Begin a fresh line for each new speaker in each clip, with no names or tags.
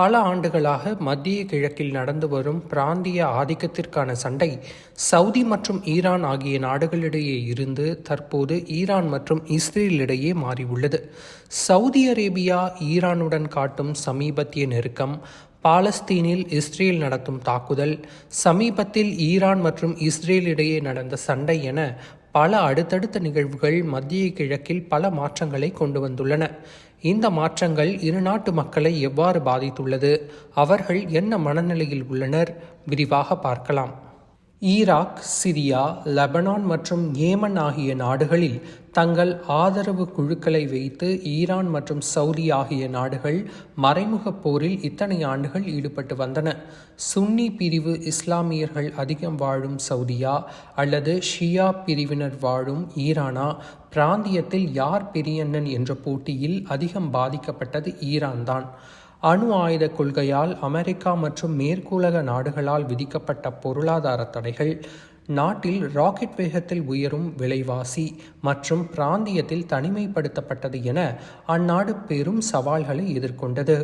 பல ஆண்டுகளாக மத்திய கிழக்கில் நடந்து வரும் பிராந்திய ஆதிக்கத்திற்கான சண்டை சவுதி மற்றும் ஈரான் ஆகிய நாடுகளிடையே இருந்து தற்போது ஈரான் மற்றும் இஸ்ரேலிடையே மாறியுள்ளது. சவுதி அரேபியா ஈரானுடன் காட்டும் சமீபத்திய நெருக்கம் பாலஸ்தீனில் இஸ்ரேல் நடத்தும் தாக்குதல் சமீபத்தில் ஈரான் மற்றும் இஸ்ரேல் இடையே நடந்த சண்டை என பல அடுத்தடுத்த நிகழ்வுகள் மத்திய கிழக்கில் பல மாற்றங்களை கொண்டு வந்துள்ளன. இந்த மாற்றங்கள் இரு நாட்டு மக்களை எவ்வாறு பாதித்துள்ளது? அவர்கள் என்ன மனநிலையில் உள்ளனர்? விரிவாக பார்க்கலாம். ஈராக் சிரியா லெபனான் மற்றும் ஏமன் ஆகிய நாடுகளில் தங்கள் ஆதரவு குழுக்களை வைத்து ஈரான் மற்றும் சவுதி ஆகிய நாடுகள் மறைமுக போரில் இத்தனை ஆண்டுகள் ஈடுபட்டு வந்தன. சுன்னி பிரிவு இஸ்லாமியர்கள் அதிகம் வாழும் சவுதியா அல்லது ஷியா பிரிவினர் வாழும் ஈரானா பிராந்தியத்தில் யார் பெரியண்ணன் என்ற போட்டியில் அதிகம் பாதிக்கப்பட்டது ஈரான் தான் அணு ஆயுத கொள்கையால் அமெரிக்கா மற்றும் மேற்குலக நாடுகளால் விதிக்கப்பட்ட பொருளாதார தடைகள் நாட்டில் ராக்கெட் வேகத்தில் உயரும் விலைவாசி மற்றும் பிராந்தியத்தில் தனிமைப்படுத்தப்பட்டது என அந்நாடு பெரும் சவால்களை எதிர்கொண்டது.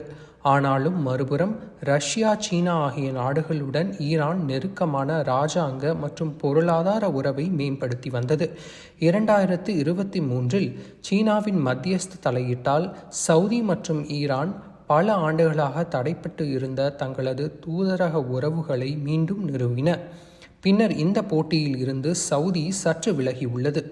ஆனாலும் மறுபுறம் ரஷ்யா சீனா ஆகிய நாடுகளுடன் ஈரான் நெருக்கமான இராஜாங்க மற்றும் பொருளாதார உறவை மேம்படுத்தி வந்தது. இரண்டாயிரத்து இருபத்தி மூன்றில் சீனாவின் மத்தியஸ்த தலையிட்டால் சவுதி மற்றும் ஈரான் பல ஆண்டுகளாக தடைப்பட்டு இருந்த தங்களது தூதரக உறவுகளை மீண்டும் நிறுவின. பின்னர் இந்த போட்டியில் இருந்து சவுதி சற்று விலகியுள்ளது.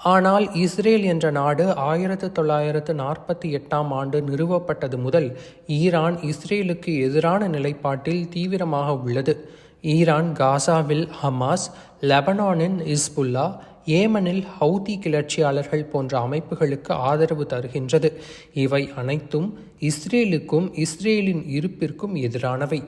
ஆனால் இஸ்ரேல் என்ற நாடு ஆயிரத்து தொள்ளாயிரத்து நாற்பத்தி எட்டாம் ஆண்டு நிறுவப்பட்டது முதல் ஈரான் இஸ்ரேலுக்கு எதிரான நிலைப்பாட்டில் தீவிரமாக உள்ளது. ஈரான் காசாவில் ஹமாஸ் லெபனானின் இஸ்புல்லா ஏமனில் ஹவுதி கிளர்ச்சியாளர்கள் போன்ற அமைப்புகளுக்கு ஆதரவு தருகின்றது. இவை அனைத்தும் இஸ்ரேலுக்கும் இஸ்ரேலின் இருப்பிற்கும் எதிரானவை.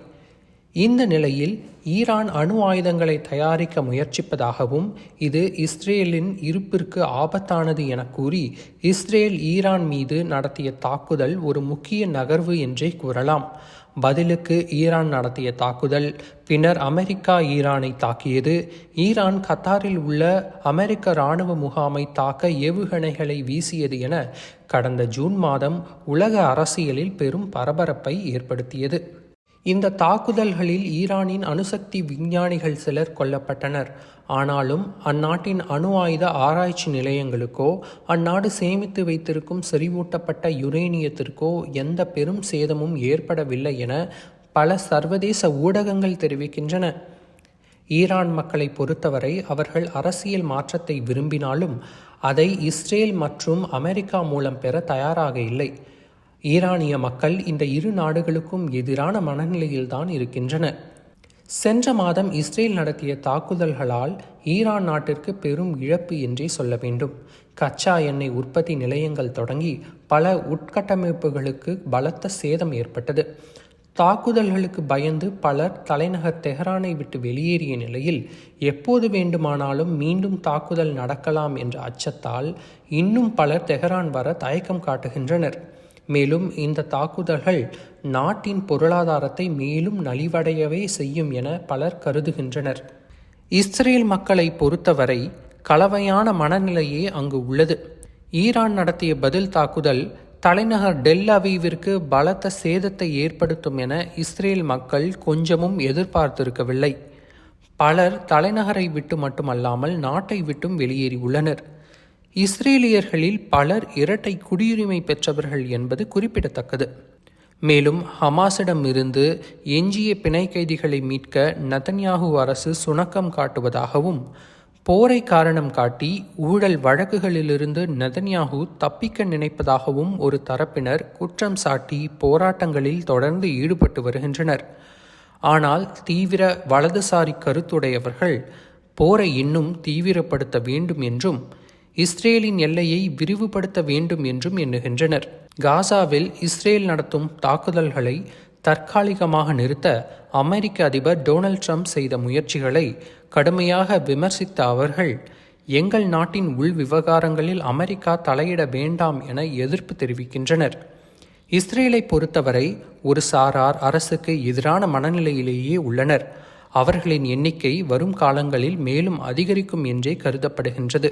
இந்த நிலையில் ஈரான் அணு ஆயுதங்களை தயாரிக்க முயற்சிப்பதாகவும் இது இஸ்ரேலின் இருப்பிற்கு ஆபத்தானது என கூறி இஸ்ரேல் ஈரான் மீது நடத்திய தாக்குதல் ஒரு முக்கிய நகர்வு என்றே கூறலாம். பதிலுக்கு ஈரான் நடத்திய தாக்குதல் பின்னர் அமெரிக்கா ஈரானை தாக்கியது. ஈரான் கத்தாரில் உள்ள அமெரிக்க இராணுவ முகாமை தாக்க ஏவுகணைகளை வீசியது என கடந்த ஜூன் மாதம் உலக அரசியலில் பெரும் பரபரப்பை ஏற்படுத்தியது. இந்த தாக்குதல்களில் ஈரானின் அணுசக்தி விஞ்ஞானிகள் சிலர் கொல்லப்பட்டனர். ஆனாலும் அந்நாட்டின் அணு ஆயுத ஆராய்ச்சி நிலையங்களுக்கோ அந்நாடு சேமித்து வைத்திருக்கும் செறிவூட்டப்பட்ட யுரேனியத்திற்கோ எந்த பெரும் சேதமும் ஏற்படவில்லை என பல சர்வதேச ஊடகங்கள் தெரிவிக்கின்றன. ஈரான் மக்களை பொறுத்தவரை அவர்கள் அரசியல் மாற்றத்தை விரும்பினாலும் அதை இஸ்ரேல் மற்றும் அமெரிக்கா மூலம் பெற தயாராக இல்லை. ஈரானிய மக்கள் இந்த இரு நாடுகளுக்கும் எதிரான மனநிலையில்தான் இருக்கின்றனர் சென்ற மாதம் இஸ்ரேல் நடத்திய தாக்குதல்களால் ஈரான் நாட்டிற்கு பெரும் இழப்பு என்றே சொல்ல வேண்டும். கச்சா எண்ணெய் உற்பத்தி நிலையங்கள் தொடங்கி பல உட்கட்டமைப்புகளுக்கு பலத்த சேதம் ஏற்பட்டது. தாக்குதல்களுக்கு பயந்து பலர் தலைநகர் தெஹரானை விட்டு வெளியேறிய நிலையில் எப்போது வேண்டுமானாலும் மீண்டும் தாக்குதல் நடக்கலாம் என்ற அச்சத்தால் இன்னும் பலர் தெஹரான் வர தயக்கம் காட்டுகின்றனர். மேலும் இந்த தாக்குதல்கள் நாட்டின் பொருளாதாரத்தை மேலும் நலிவடையவே செய்யும் என பலர் கருதுகின்றனர். இஸ்ரேல் மக்களை பொறுத்தவரை கலவையான மனநிலையே அங்கு உள்ளது. ஈரான் நடத்திய பதில் தாக்குதல் தலைநகர் டெல் அவீவிற்கு பலத்த சேதத்தை ஏற்படுத்தும் என இஸ்ரேல் மக்கள் கொஞ்சமும் எதிர்பார்த்திருக்கவில்லை. பலர் தலைநகரை விட்டு மட்டுமல்லாமல் நாட்டை விட்டும் வெளியேறியுள்ளனர். இஸ்ரேலியர்களில் பலர் இரட்டை குடியுரிமை பெற்றவர்கள் என்பது குறிப்பிடத்தக்கது. மேலும் ஹமாஸிடம் இருந்து எஞ்சிய பிணை கைதிகளை மீட்க நதன்யாகு அரசு சுணக்கம் காட்டுவதாகவும் போரை காரணம் காட்டி ஊழல் வழக்குகளிலிருந்து நதன்யாகு தப்பிக்க நினைப்பதாகவும் ஒரு தரப்பினர் குற்றம் சாட்டி போராட்டங்களில் தொடர்ந்து ஈடுபட்டு வருகின்றனர். ஆனால் தீவிர வலதுசாரி கருத்துடையவர்கள் போரை இன்னும் தீவிரப்படுத்த வேண்டும் என்றும் இஸ்ரேலின் எல்லையை விரிவுபடுத்த வேண்டும் என்றும் எண்ணுகின்றனர். காசாவில் இஸ்ரேல் நடத்தும் தாக்குதல்களை தற்காலிகமாக நிறுத்த அமெரிக்க அதிபர் டொனால்ட் ட்ரம்ப் செய்த முயற்சிகளை கடுமையாக விமர்சித்த அவர்கள் எங்கள் நாட்டின் உள் விவகாரங்களில் அமெரிக்கா தலையிட வேண்டாம் என எதிர்ப்பு தெரிவிக்கின்றனர். இஸ்ரேலை பொறுத்தவரை ஒரு சாரார் அரசுக்கு எதிரான மனநிலையிலேயே உள்ளனர். அவர்களின் எண்ணிக்கை வரும் காலங்களில் மேலும் அதிகரிக்கும் என்றே கருதப்படுகின்றது.